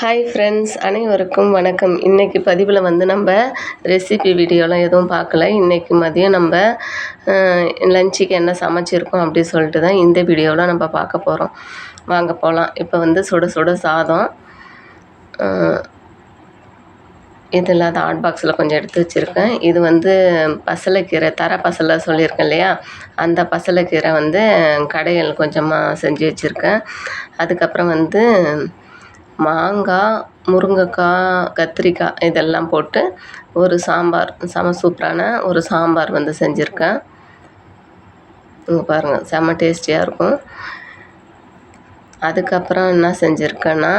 Hi friends அனைவருக்கும் வணக்கம். இன்றைக்கி பதிவில் வந்து நம்ம ரெசிபி வீடியோலாம் எதுவும் பார்க்கல. இன்றைக்கி மதியம் நம்ம லஞ்சுக்கு என்ன சமைச்சிருக்கோம் அப்படி சொல்லிட்டு தான் இந்த வீடியோவில் நம்ம பார்க்க போகிறோம் வாங்க போகலாம் இப்போ வந்து சுட சுட சாதம் இது இல்லாத ஹாட் பாக்ஸில் கொஞ்சம் எடுத்து வச்சுருக்கேன். இது வந்து பசலைக்கீரை தர பசலை சொல்லியிருக்கேன் இல்லையா? அந்த பசலைக்கீரை வந்து கடையில் கொஞ்சமாக செஞ்சு வச்சுருக்கேன். அதுக்கப்புறம் வந்து மாங்காய் முருங்கைக்காய் கத்திரிக்காய் இதெல்லாம் போட்டு ஒரு சாம்பார் செம சூப்பரான ஒரு சாம்பார் வந்து செஞ்சுருக்கேன். இங்கே பாருங்கள் செம டேஸ்டியாக இருக்கும். அதுக்கப்புறம் என்ன செஞ்சுருக்கேன்னா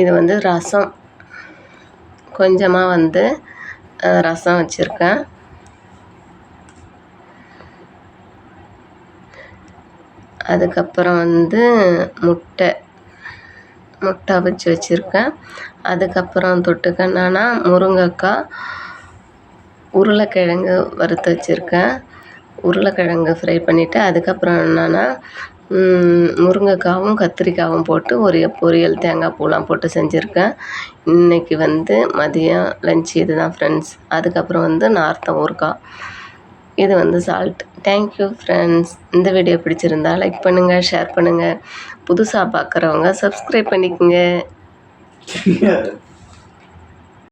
இது வந்து ரசம். கொஞ்சமாக வந்து ரசம் வச்சுருக்கேன். அதுக்கப்புறம் வந்து முட்டை. முட்டை அவிச்சு வச்சுருக்கேன். அதுக்கப்புறம் தொட்டுக்க என்னன்னா முருங்கைக்காய் உருளைக்கிழங்கு வறுத்து வச்சுருக்கேன். உருளைக்கிழங்கு ஃப்ரை பண்ணிவிட்டு அதுக்கப்புறம் என்னென்னா முருங்கைக்காவும் கத்திரிக்காவும் போட்டு ஒரு பொரியல் தேங்காய் பூலாம் போட்டு செஞ்சுருக்கேன். இன்றைக்கி வந்து மதியம் லஞ்ச் இது தான் ஃப்ரெண்ட்ஸ் அதுக்கப்புறம் வந்து நார்த்த ஊறுகாய். இது வந்து சால்ட் தேங்க்யூ ஃப்ரெண்ட்ஸ் இந்த வீடியோ பிடிச்சிருந்தா லைக் பண்ணுங்கள் ஷேர் பண்ணுங்கள் புதுசாக பார்க்குறவங்க சப்ஸ்கிரைப் பண்ணிக்கோங்க.